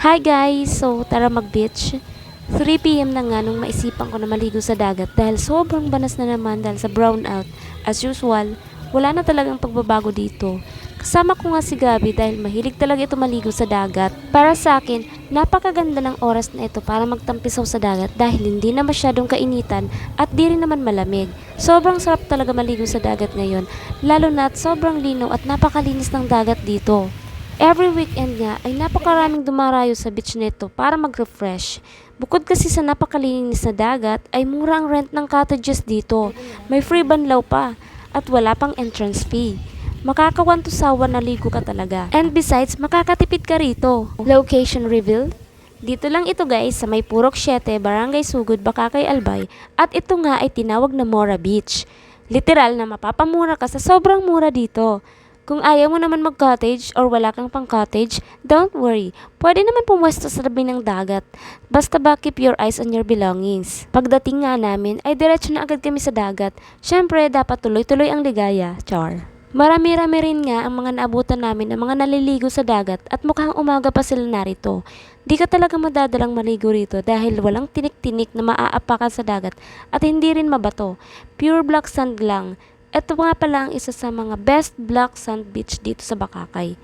Hi guys! So, tara mag-beach. 3pm na nga nung maisipan ko na maligo sa dagat dahil sobrang banas na naman dahil sa brownout. As usual, wala na talagang pagbabago dito. Kasama ko nga si Gabi dahil mahilig talaga ito maligo sa dagat. Para sa akin, napakaganda ng oras na ito para magtampisaw sa dagat dahil hindi na masyadong kainitan at di rin naman malamig. Sobrang sarap talaga maligo sa dagat ngayon, lalo na at sobrang linaw at napakalinis ng dagat dito. Every weekend nga ay napakaraming dumarayo sa beach nito para mag-refresh. Bukod kasi sa napakalinis na dagat ay mura ang rent ng cottages dito. May free banlaw pa at wala pang entrance fee. Makakawan to sawa na ligo ka talaga. And besides, makakatipid ka rito. Location reveal? Dito lang ito guys sa may Purok 7, Barangay Sugod, Bakakay, Albay. At ito nga ay tinawag na Mora Beach. Literal na mapapamura ka sa sobrang mura dito. Kung ayaw mo naman mag-cottage or wala kang pang-cottage, don't worry. Pwede naman pumwesto sa tabi ng dagat. Basta ba keep your eyes on your belongings. Pagdating nga namin, ay diretso na agad kami sa dagat. Syempre, dapat tuloy-tuloy ang ligaya. Char. Marami-rami rin nga ang mga naabutan namin ng mga naliligo sa dagat at mukhang umaga pa sila narito. Di ka talaga madadalang maligo rito dahil walang tinik-tinik na maaapakan sa dagat at hindi rin mabato. Pure black sand lang. Ito nga pala ang isa sa mga best black sand beach dito sa Bakakay.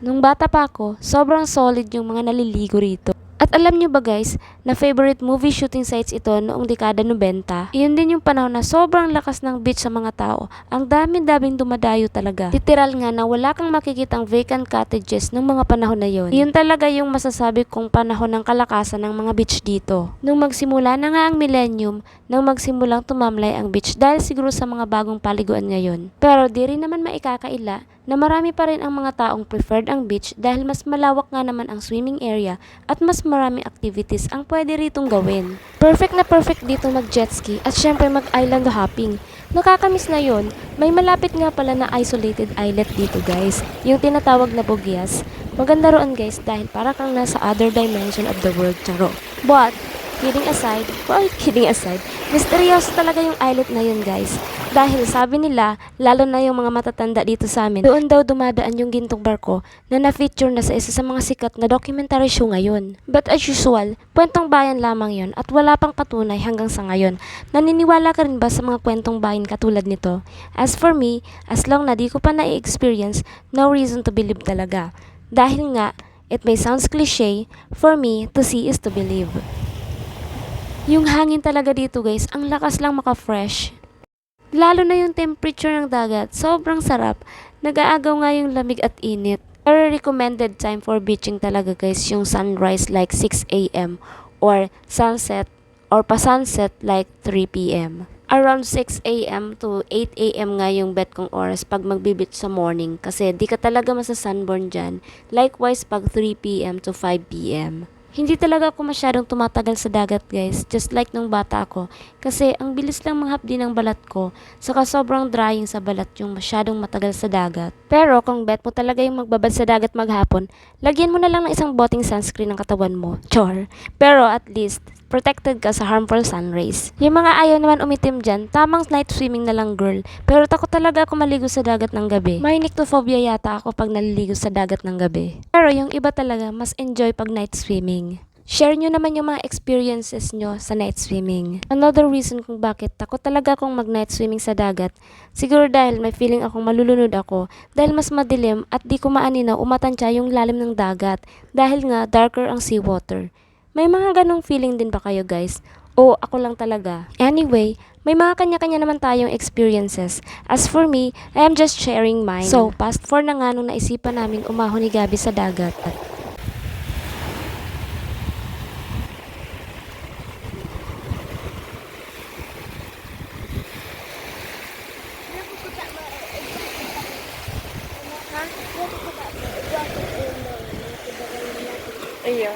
Nung bata pa ako, sobrang solid yung mga naliligo rito. At alam nyo ba guys, na favorite movie shooting sites ito noong dekada 90? Iyon din yung panahon na sobrang lakas ng beach sa mga tao. Ang dami-daming dumadayo talaga. Literal nga na wala kang makikitang vacant cottages nung mga panahon na yon. Iyon talaga yung masasabi kong panahon ng kalakasan ng mga beach dito. Nung magsimula na nga ang millennium, nang magsimulang tumamlay ang beach dahil siguro sa mga bagong paliguan ngayon. Pero di rin naman maikakaila na marami pa rin ang mga taong preferred ang beach dahil mas malawak nga naman ang swimming area at mas maraming activities ang pwede ritong gawin. Perfect na perfect dito mag jet ski at syempre mag island hopping. Nakakamiss na yon. May malapit nga pala na isolated islet dito guys, yung tinatawag na Bogias. Maganda roon guys dahil para kang nasa other dimension of the world charo. But, kidding aside, well, kidding aside, misteryoso talaga yung islet na yun guys. Dahil sabi nila, lalo na yung mga matatanda dito sa amin, doon daw dumadaan yung gintong barko na na-feature na sa isa sa mga sikat na documentary show ngayon. But as usual, kwentong bayan lamang yon at wala pang patunay hanggang sa ngayon. Naniniwala ka rin ba sa mga kwentong bayan katulad nito? As for me, as long na di ko pa na-experience, no reason to believe talaga. Dahil nga, it may sounds cliche, for me, to see is to believe. Yung hangin talaga dito guys, ang lakas lang maka-fresh. Lalo na yung temperature ng dagat, sobrang sarap. Nag-aagaw nga yung lamig at init. Pero recommended time for beaching talaga guys, yung sunrise like 6 a.m. or sunset or pa-sunset like 3 p.m. Around 6 a.m. to 8 a.m. nga yung bet kong oras pag magbibit sa morning kasi di ka talaga masa-sunburn dyan. Likewise pag 3 p.m. to 5 p.m. Hindi talaga ako masyadong tumatagal sa dagat guys, just like nung bata ako. Kasi ang bilis lang manghapdi ng balat ko, saka sobrang drying sa balat yung masyadong matagal sa dagat. Pero kung bet mo talaga yung magbabad sa dagat maghapon, lagyan mo na lang ng isang boting sunscreen ng katawan mo. Chor. Pero at least, protected ka sa harmful sun rays. Yung mga ayaw naman umitim dyan, tamang night swimming na lang girl. Pero takot talaga ako maligo sa dagat ng gabi. May nyctophobia yata ako pag naliligo sa dagat ng gabi. Pero yung iba talaga, mas enjoy pag night swimming. Share nyo naman yung mga experiences nyo sa night swimming. Another reason kung bakit takot talaga akong mag night swimming sa dagat, siguro dahil may feeling akong malulunod ako dahil mas madilim at di ko maaninaw umatansya yung lalim ng dagat dahil nga darker ang seawater. May mga ganong feeling din ba kayo guys? O ako lang talaga? Anyway, may mga kanya-kanya naman tayong experiences. As for me, I am just sharing mine. So, past 4 na nga nung naisipan namin umahon ni Gabi sa dagat. Iya.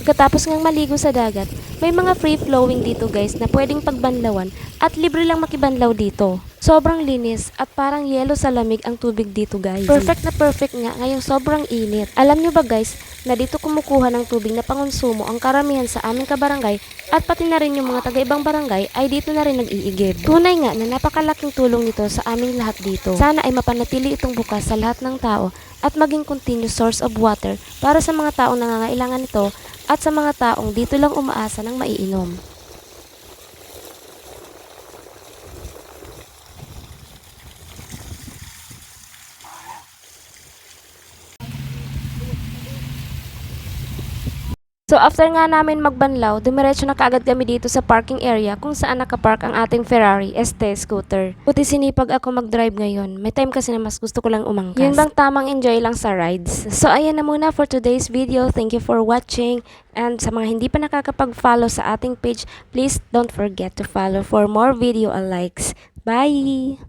Pagkatapos ngang maligo sa dagat, may mga free-flowing dito guys na pwedeng pagbanlawan at libre lang makibanlaw dito. Sobrang linis at parang yelo sa lamig ang tubig dito guys. Perfect na perfect nga ngayong sobrang init. Alam nyo ba guys, na dito kumukuha ng tubig na pangonsumo ang karamihan sa aming kabarangay at pati na rin yung mga taga-ibang barangay ay dito na rin nag-iigib. Tunay nga na napakalaking tulong nito sa aming lahat dito. Sana ay mapanatili itong bukas sa lahat ng tao at maging continuous source of water para sa mga taong nangangailangan nito at sa mga taong dito lang umaasa ng maiinom. So after nga namin magbanlaw, dumiretso na kaagad kami dito sa parking area kung saan nakapark ang ating Ferrari ST scooter. Buti sinipag ako mag-drive ngayon. May time kasi na mas gusto ko lang umangkas. Yun bang tamang enjoy lang sa rides. So ayan na muna for today's video. Thank you for watching. And sa mga hindi pa nakakapag-follow sa ating page, please don't forget to follow for more video and likes. Bye!